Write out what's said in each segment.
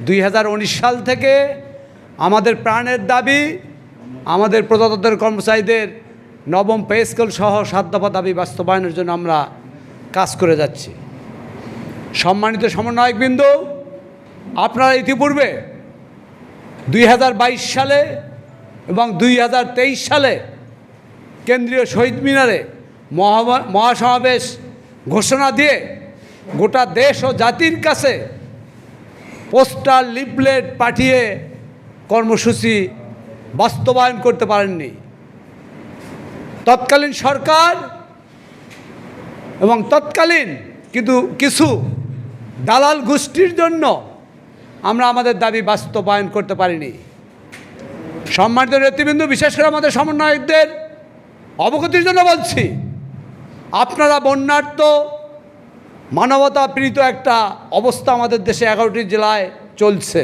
দুই হাজার উনিশ সাল থেকে আমাদের প্রাণের দাবি, আমাদের প্রজাতন্ত্রের কর্মচারীদের নবম পে স্কেল সহ সাত দফা দাবি বাস্তবায়নের জন্য আমরা কাজ করে যাচ্ছি। সম্মানিত সমন্বয়কবৃন্দ আপনারা ইতিপূর্বে দুই হাজার বাইশ সালে এবং দুই হাজার তেইশ সালে কেন্দ্রীয় শহীদ মিনারে মহা- মহাসমাবেশ ঘোষণা দিয়ে গোটা দেশ ও জাতির কাছে পোস্টার লিফলেট পাঠিয়ে কর্মসূচি বাস্তবায়ন করতে পারেননি। তৎকালীন সরকার এবং তৎকালীন কিন্তু কিছু দালাল গোষ্ঠীর জন্য আমরা আমাদের দাবি বাস্তবায়ন করতে পারিনি। সম্মানিত নেতৃবৃন্দ, বিশেষ করে আমাদের সমন্বয়কদের অবগতির জন্য বলছি, আপনারা বন্যার্থ মানবতা একটা অবস্থা আমাদের দেশে এগারোটি জেলায় চলছে।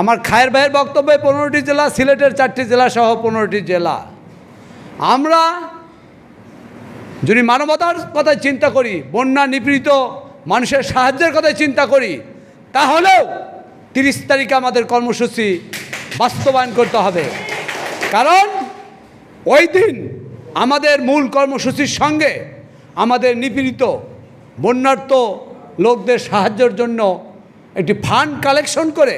আমার খায়ের ভাইয়ের বক্তব্যে পনেরোটি জেলা, সিলেটের চারটি জেলা সহ পনেরোটি জেলা। আমরা যদি মানবতার কথায় চিন্তা করি, বন্যা নিপীড়িত মানুষের সাহায্যের কথায় চিন্তা করি, তাহলেও তিরিশ তারিখে আমাদের কর্মসূচি বাস্তবায়ন করতে হবে। কারণ ওই দিন আমাদের মূল কর্মসূচির সঙ্গে আমাদের নিপীড়িত বন্যার্থ লোকদের সাহায্যের জন্য একটি ফান্ড কালেকশন করে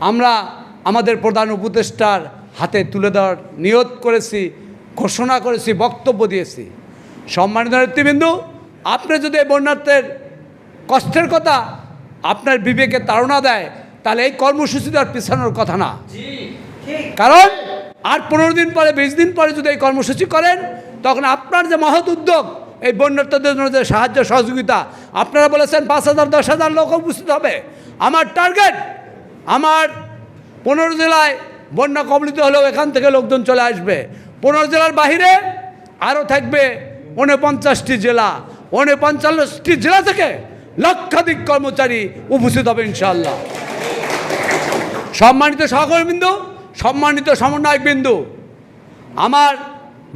আমরা আমাদের প্রধান উপদেষ্টার হাতে তুলে দেওয়ার নিয়ত করেছি ঘোষণা করেছি বক্তব্য দিয়েছি। সম্মানিত নেতৃবৃন্দ আপনি যদি এই বন্যার্থের কষ্টের কথা আপনার বিবেকে তাড়না দেয় তাহলে এই কর্মসূচি আর পিছানোর কথা না। কারণ আর পনেরো দিন পরে বিশ দিন পরে যদি এই কর্মসূচি করেন তখন আপনার যে মহৎ উদ্যোগ এই বন্যার্থদের জন্য যে সাহায্য সহযোগিতা। আপনারা বলেছেন পাঁচ হাজার, দশ হাজার লোক উপস্থিত হবে। আমার টার্গেট, আমার পনেরো জেলায় বন্যা কবলিত হলেও এখান থেকে লোকজন চলে আসবে। পনেরো জেলার বাহিরে আরও থাকবে উনপঞ্চাশটি জেলা। উনপঞ্চাশটি জেলা থেকে লক্ষাধিক কর্মচারী উপস্থিত হবে ইনশাল্লাহ সম্মানিত সহকর্মীবৃন্দ, সম্মানিত সমন্বয়ক বিন্দু আমার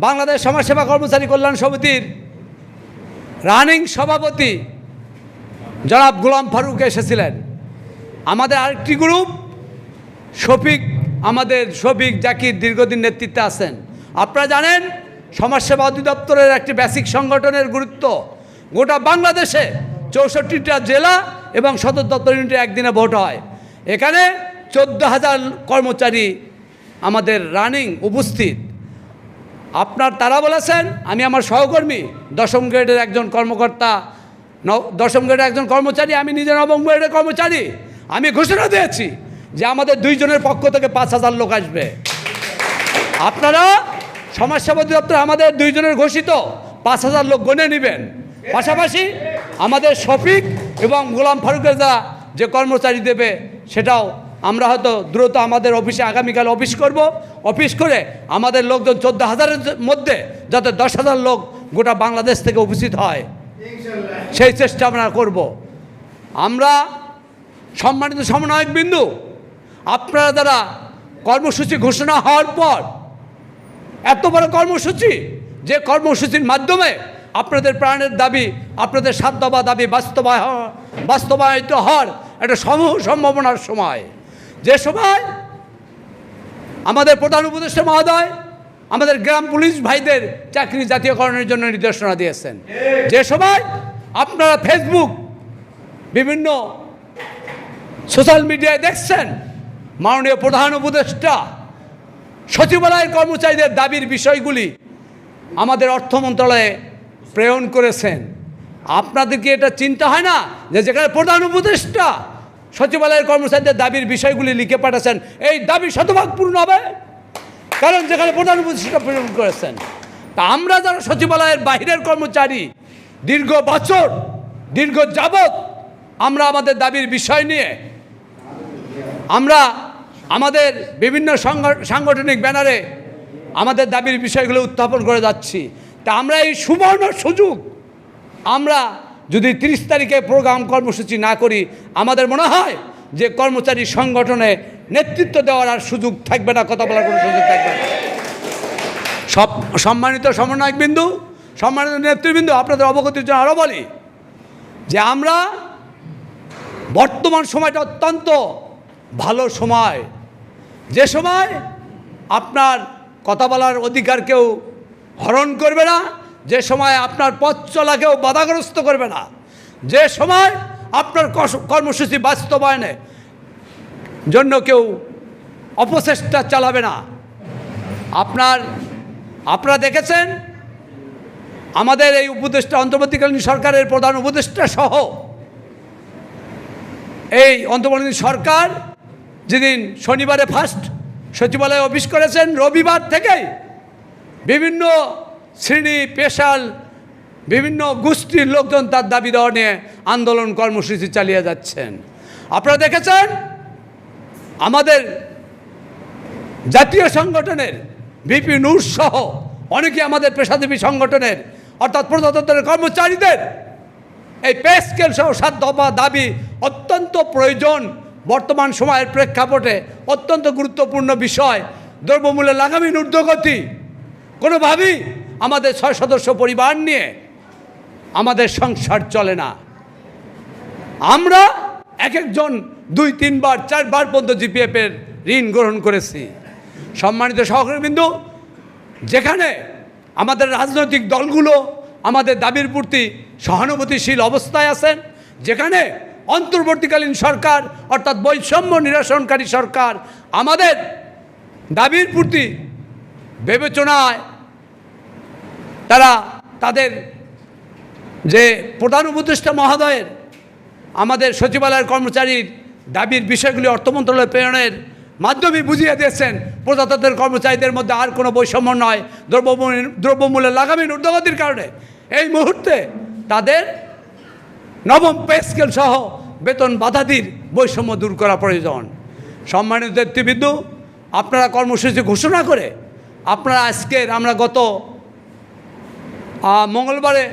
বাংলাদেশ সমাজসেবা কর্মচারী কল্যাণ সমিতির রানিং সভাপতি জনাব গোলাম ফারুক এসেছিলেন। আমাদের আরেকটি গ্রুপ, শফিক, আমাদের শফিক জাকির দীর্ঘদিন নেতৃত্বে আছেন। আপনারা জানেন, সমাজসেবা অধিদপ্তরের একটি বেসিক সংগঠনের গুরুত্ব। গোটা বাংলাদেশে চৌষট্টিটা জেলা এবং সদর দপ্তর ইউনিটে একদিনে ভোট হয়। এখানে চোদ্দ হাজার কর্মচারী আমাদের রানিং উপস্থিত। আপনার তারা বলেছেন, আমি আমার সহকর্মী, দশম গ্রেডের একজন কর্মকর্তা দশম গ্রেডের একজন কর্মচারী, আমি নিজে নবম গ্রেডের কর্মচারী। আমি ঘোষণা দিয়েছি যে আমাদের দুইজনের পক্ষ থেকে পাঁচ হাজার লোক আসবে। আপনারা সমাজসেবা দপ্তর আমাদের দুইজনের ঘোষিত পাঁচ হাজার লোক গণে নেবেন। পাশাপাশি আমাদের শফিক এবং গোলাম ফারুকের দ্বারা যে কর্মচারী দেবে, সেটাও আমরা হয়তো দ্রুত আমাদের অফিসে আগামীকাল অফিস করব। অফিস করে আমাদের লোকজন চোদ্দ হাজারের মধ্যে যাতে দশ হাজার লোক গোটা বাংলাদেশ থেকে উপস্থিত হয়। সেই চেষ্টা আমরা করব। আমরা সম্মানিত সমন্বয়ক বিন্দু আপনারা দ্বারা কর্মসূচি ঘোষণা হওয়ার পর এত বড় কর্মসূচি যে কর্মসূচির মাধ্যমে আপনাদের প্রাণের দাবি আপনাদের দফা দাবি বাস্তবায় বাস্তবায়িত হওয়ার একটা সমূহ সম্ভাবনার সময়। যে সময় আমাদের প্রধান উপদেষ্টা মহোদয় আমাদের গ্রাম পুলিশ ভাইদের চাকরি জাতীয়করণের জন্য নির্দেশনা দিয়েছেন। যে সময় আপনারা ফেসবুক বিভিন্ন সোশ্যাল মিডিয়ায় দেখছেন মাননীয় প্রধান উপদেষ্টা সচিবালয়ের কর্মচারীদের দাবির বিষয়গুলি আমাদের অর্থ মন্ত্রণালয়ে প্রেরণ করেছেন। আপনাদের কি এটা চিন্তা হয় না যে যেখানে প্রধান উপদেষ্টা সচিবালয়ের কর্মচারীদের দাবির বিষয়গুলি লিখে পাঠাচ্ছেন। এই দাবি শতভাগ পূর্ণ হবে, কারণ যেখানে প্রধান উপদেষ্টা প্রেরণ করেছেন। তা আমরা যারা সচিবালয়ের বাইরের কর্মচারী, দীর্ঘ বছর, দীর্ঘ যাবৎ আমরা আমাদের দাবির বিষয় নিয়ে, আমরা আমাদের বিভিন্ন সাংগঠনিক ব্যানারে আমাদের দাবির বিষয়গুলো উত্থাপন করে যাচ্ছি। তা আমরা এই সুবর্ণ সুযোগ আমরা যদি তিরিশ তারিখে প্রোগ্রাম কর্মসূচি না করি, আমাদের মনে হয় যে কর্মচারী সংগঠনে নেতৃত্ব দেওয়ার আর সুযোগ থাকবে না, কথা বলার কোনো সুযোগ থাকবে না। সব সম্মানিত সমন্বয়ক বিন্দু, সম্মানিত নেতৃবৃন্দু, আপনাদের অবগতির জন্য আরও বলি যে আমরা বর্তমান সময়টা অত্যন্ত ভালো সময়। যে সময় আপনার কথা বলার অধিকার কেউ হরণ করবে না যে সময় আপনার পথ চলা কেউ বাধাগ্রস্ত করবে না। যে সময় আপনার কর্মসূচি বাস্তবায়নে জন্য কেউ অপচেষ্টা চালাবে না। আপনার, আপনারা দেখেছেন? আমাদের এই উপদেষ্টা, অন্তর্বর্তীকালীন সরকারের প্রধান উপদেষ্টা সহ এই অন্তর্বর্তী সরকার যেদিন শনিবারে ফার্স্ট সচিবালয়ে অফিস করেছেন, রবিবার থেকেই বিভিন্ন শ্রেণি, পেশাল, বিভিন্ন গোষ্ঠীর লোকজন তার দাবি দেওয়া নিয়ে আন্দোলন কর্মসূচি চালিয়ে যাচ্ছেন। আপনারা দেখেছেন? আমাদের জাতীয় সংগঠনের বিপি নূর সহ অনেকে আমাদের পেশাজীবী সংগঠনের, অর্থাৎ প্রজাতন্ত্রের কর্মচারীদের এই পে স্কেল সহ সাত দফা দাবি অত্যন্ত প্রয়োজন। বর্তমান সময়ের প্রেক্ষাপটে অত্যন্ত গুরুত্বপূর্ণ বিষয়। দ্রব্যমূল্যের লাগামী ঊর্ধ্বগতি। কোনোভাবেই আমাদের ছয় সদস্য পরিবার নিয়ে আমাদের সংসার চলে না। আমরা এক একজন দুই, তিনবার, চারবার পর্যন্ত জিপিএফের ঋণ গ্রহণ করেছি। সম্মানিত সহকর্মীবৃন্দু, যেখানে আমাদের রাজনৈতিক দলগুলো আমাদের দাবির প্রতি সহানুভূতিশীল অবস্থায় আছেন, যেখানে অন্তর্বর্তীকালীন সরকার অর্থাৎ বৈষম্য নিরসনকারী সরকার আমাদের দাবির প্রতি বিবেচনায় তারা তাদের যে প্রধান উপদেষ্টা মহোদয়ের, আমাদের সচিবালয়ের কর্মচারীর দাবির বিষয়গুলি অর্থ মন্ত্রণালয় প্রেরণের মাধ্যমে বুঝিয়ে দিয়েছেন, প্রজাতন্ত্রের কর্মচারীদের মধ্যে আর কোনো বৈষম্য নয়, দ্রব্যমূল্য দ্রব্যমূল্যের লাগামী ঊর্ধ্বগতির কারণে। এই মুহূর্তে তাদের নবম পে স্কেল সহ বেতন বাধাদির বৈষম্য দূর করা প্রয়োজন। সম্মানিত নেতৃবৃন্দ, আপনারা কর্মসূচি ঘোষণা করে, আপনারা আজকের আমরা গত মঙ্গলবারে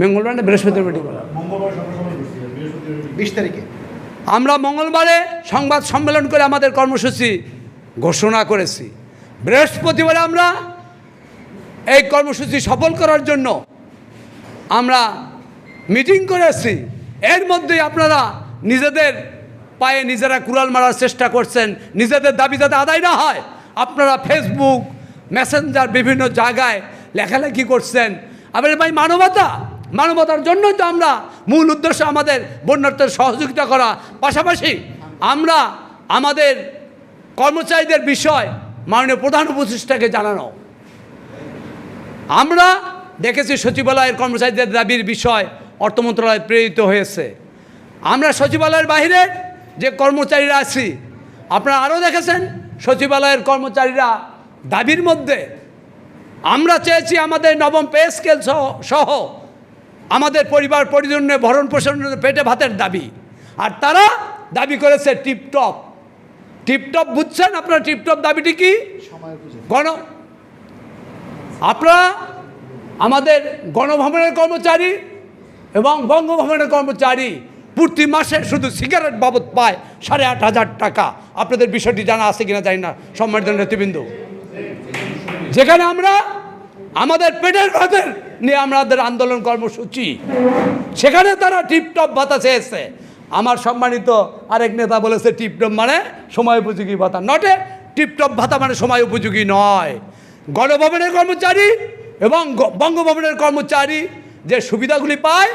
মঙ্গলবার না বৃহস্পতিবার বিশ তারিখে। আমরা মঙ্গলবারে সংবাদ সম্মেলন করে আমাদের কর্মসূচি ঘোষণা করেছি। বৃহস্পতিবারে আমরা এই কর্মসূচি সফল করার জন্য আমরা মিটিং করেছি। এর মধ্যেই আপনারা নিজেদের পায়ে নিজেরা কুড়াল মারার চেষ্টা করছেন। নিজেদের দাবি যাতে আদায় না হয় আপনারা ফেসবুক মেসেঞ্জার বিভিন্ন জায়গায় লেখালেখি করছেন। আবার ভাই মানবতা, মানবতার জন্যই তো আমরা মূল উদ্দেশ্য আমাদের বন্যার্থের সহযোগিতা করা। পাশাপাশি আমরা আমাদের কর্মচারীদের বিষয় মাননীয় প্রধান উপদেষ্টাকে জানানো। আমরা দেখেছি সচিবালয়ের কর্মচারীদের দাবির বিষয় অর্থ মন্ত্রণালয় প্রেরিত হয়েছে। আমরা সচিবালয়ের বাইরে যে কর্মচারীরা আছি, আপনারা আরও দেখেছেন, সচিবালয়ের কর্মচারীরা দাবির মধ্যে। আমরা চেয়েছি আমাদের নবম পে স্কেল সহ আমাদের পরিবার পরিজনের ভরণ পোষণের পেটে ভাতের দাবি। আর তারা দাবি করেছে টিপটপ। টিপটপ বুঝছেন আপনার টিপটপ দাবিটি কি? গণ আপনারা আমাদের গণভবনের কর্মচারী এবং বঙ্গভবনের কর্মচারী প্রতি মাসে শুধু সিগারেট বাবদ পায় সাড়ে আট হাজার টাকা। আপনাদের বিষয়টি জানা আছে কিনা জানি না। সম্মানিত নেতৃবৃন্দ যেখানে আমরা, আমাদের পেটের ভাতের নিয়ে আমাদের আন্দোলন কর্মসূচি, সেখানে তারা টিপটপ ভাতা চেয়েছে। আমার সম্মানিত আরেক নেতা বলেছে, টিপটপ মানে সময় উপযোগী ভাতা। নটে, টিপটপ ভাতা মানে সময় উপযোগী নয়। গণভবনের কর্মচারী এবং বঙ্গভবনের কর্মচারী যে সুবিধাগুলি পায়,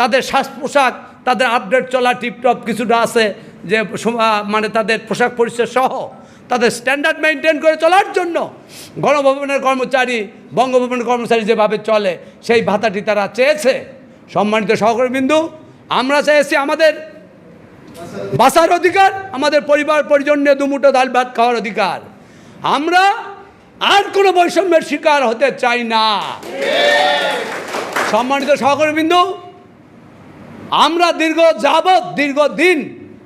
তাদের শ্বাস পোশাক তাদের আপডেট চলা টিপটপ কিছুটা আছে, যে মানে তাদের পোশাক পরিচ্ছদ সহ তাদের স্ট্যান্ডার্ড মেনটেন করে চলার জন্য গণভবনের কর্মচারী, বঙ্গভবনের কর্মচারী যেভাবে চলে, সেই ভাতাটি তারা চেয়েছে। সম্মানিত সহকর্মীবিন্দু আমরা চেয়েছি আমাদের বাঁচার অধিকার, আমাদের পরিবার পরিজন নিয়ে দুমুটো ডাল ভাত খাওয়ার অধিকার। আমরা আর কোনো বৈষম্যের শিকার হতে চাই না। সম্মানিত সহকর্মীবৃন্দু আমরা দীর্ঘ যাবৎ, দীর্ঘদিন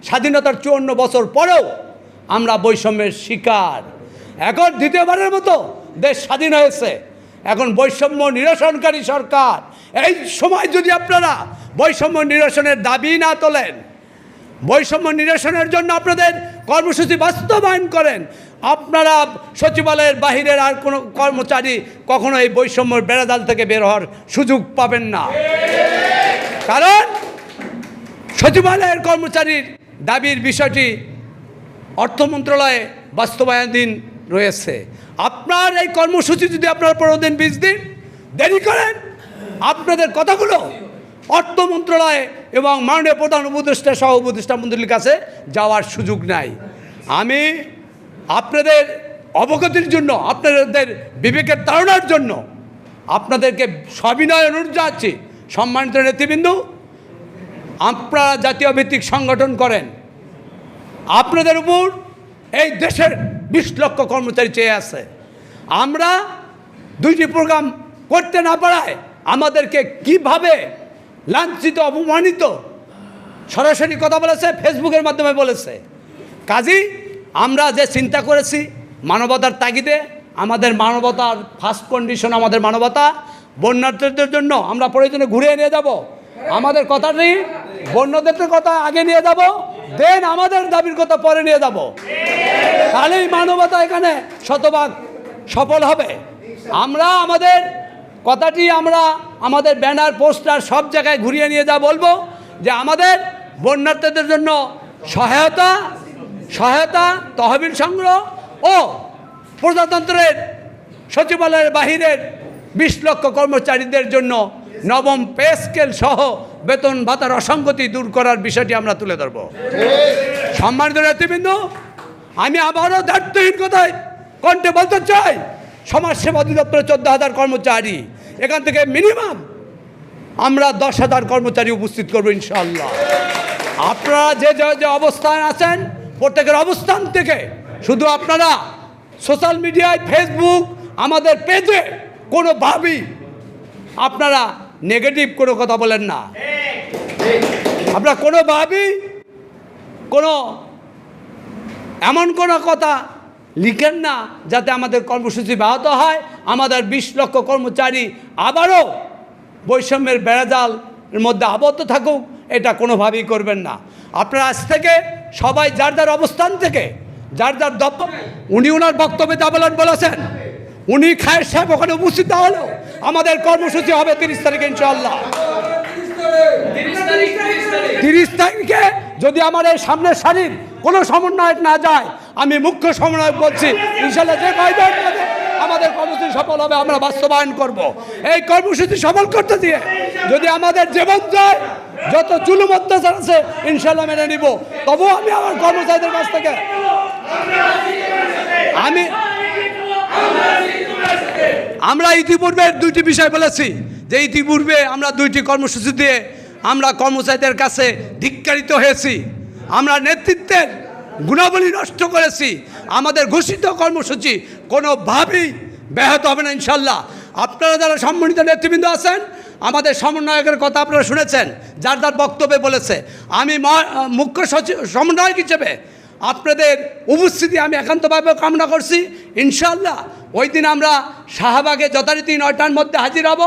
স্বাধীনতার চুয়ান্ন বছর পরেও আমরা বৈষম্যের শিকার। এখন দ্বিতীয়বারের মতো দেশ স্বাধীন হয়েছে। এখন বৈষম্য নিরসনকারী সরকার। এই সময় যদি আপনারা বৈষম্য নিরসনের দাবি না তোলেন, বৈষম্য নিরসনের জন্য আপনাদের কর্মসূচি বাস্তবায়ন করেন, আপনারা সচিবালয়ের বাহিরের আর কোনো কর্মচারী কখনো এই বৈষম্যর বেড়াজাল থেকে বের হওয়ার সুযোগ পাবেন না। কারণ সচিবালয়ের কর্মচারীর দাবির বিষয়টি অর্থ মন্ত্রণালয়ে বাস্তবায়নাধীন রয়েছে। আপনার এই কর্মসূচি যদি আপনারা পনেরো দিন, বিশ দিন দেরি করেন, আপনাদের কথাগুলো অর্থ মন্ত্রণালয়ে এবং মাননীয় প্রধান উপদেষ্টা সহ উপদেষ্টা মন্ত্রীর কাছে যাওয়ার সুযোগ নাই। আমি আপনাদের অবগতির জন্য, আপনাদের বিবেকের তাড়নার জন্য আপনাদেরকে সবিনয় অনুরোধ জানাচ্ছি। সম্মানিত নেতৃবৃন্দ, আপনারা জাতীয় ভিত্তিক সংগঠন করেন। আপনাদের উপর এই দেশের বিশ লক্ষ কর্মচারী চেয়ে আছে। আমরা দুইটি প্রোগ্রাম করতে না পারায় আমাদেরকে কীভাবে লাঞ্ছিত, অপমানিত, সরাসরি কথা বলেছে, ফেসবুকের মাধ্যমে বলেছে। কাজী, আমরা যে চিন্তা করেছি মানবতার তাগিদে, আমাদের মানবতার ফার্স্ট কন্ডিশন আমাদের মানবতা, বন্যার্থীদের জন্য আমরা প্রয়োজনে ঘুরিয়ে নিয়ে যাব। আমাদের কথা নেই বন্যদের কথা আগে নিয়ে যাব। দেন আমাদের দাবির কথা পরে নিয়ে যাব। তাহলেই মানবতা এখানে শতভাগ সফল হবে। আমরা আমাদের কথাটি আমরা আমাদের ব্যানার, পোস্টার সব জায়গায় ঘুরিয়ে নিয়ে যা বলব, যে আমাদের বন্যার্থীদের জন্য সহায়তা সহায়তা, তহবিল সংগ্রহ ও প্রজাতন্ত্রের সচিবালয়ের বাহিরের বিশ লক্ষ কর্মচারীদের জন্য নবম পে স্কেল সহ বেতন ভাতার অসঙ্গতি দূর করার বিষয়টি আমরা তুলে ধরব। সম্মানিত নেতৃবৃন্দ, আমি আবারও দায়িত্বহীন কথায় কণ্ঠে বলতে চাই, সমাজসেবা অধিদপ্তরের চোদ্দ হাজার কর্মচারী, এখান থেকে মিনিমাম আমরা দশ হাজার কর্মচারী উপস্থিত করব ইনশাল্লাহ আপনারা যে যে অবস্থান আছেন, প্রত্যেকের অবস্থান থেকে শুধু আপনারা সোশ্যাল মিডিয়ায়, ফেসবুক, আমাদের পেজে কোনোভাবেই আপনারা নেগেটিভ কোনো কথা বলেন না। আপনারা কোনোভাবেই কোনো এমন কোনো কথা লিখেন না যাতে আমাদের কর্মসূচি ব্যাহত হয়। আমাদের বিশ লক্ষ কর্মচারী আবারও বৈষম্যের বেড়াজাল এর মধ্যে আবদ্ধ থাকুক, এটা কোনোভাবেই করবেন না। আপনারা আজ থেকে সবাই যার যার অবস্থান থেকে, যার যার দপ্তর, উনি ওনার বক্তব্যে যা বলেন বলেছেন। উনি খায়ের সাহেব ওখানে উপস্থিত না হলেও আমাদের কর্মসূচি হবে তিরিশ তারিখে ইনশাল্লাহ তিরিশ তারিখে যদি আমার এই সামনের সারির কোনো সমন্বয়ক না যায়, আমি মুখ্য সমন্বয়ক বলছি ইনশাল্লাহ যে আমাদের কর্মসূচি সফল হবে, আমরা বাস্তবায়ন করব। এই কর্মসূচি সফল করতে দিয়ে যদি আমাদের জীবন যায়, যত জুলুম অত্যাচার আছে ইনশাল্লাহ মেনে নিব। তবুও আমি আমার কর্মচারীদের কাছ থেকে আমি আমরা ইতিপূর্বে দুইটি বিষয় বলেছি যে ইতিপূর্বে আমরা দুইটি কর্মসূচি দিয়ে আমরা কর্মচারীদের কাছে ধিক্কারিত হয়েছি। আমরা নেতৃত্বের গুণাবলী নষ্ট করেছি। আমাদের ঘোষিত কর্মসূচি কোনোভাবেই ব্যাহত হবে না ইনশাল্লাহ। আপনারা যারা সম্মানিত নেতৃবৃন্দ আছেন, আমাদের সমন্বয়কের কথা আপনারা শুনেছেন, যার যার বক্তব্যে বলেছে। আমি মুখ্য সচিব সমন্বয়ক হিসেবে আপনাদের উপস্থিতি আমি একান্তভাবে কামনা করছি। ইনশাল্লাহ ওই দিন আমরা শাহবাগে যথারীতি নয়টার মধ্যে হাজির হব।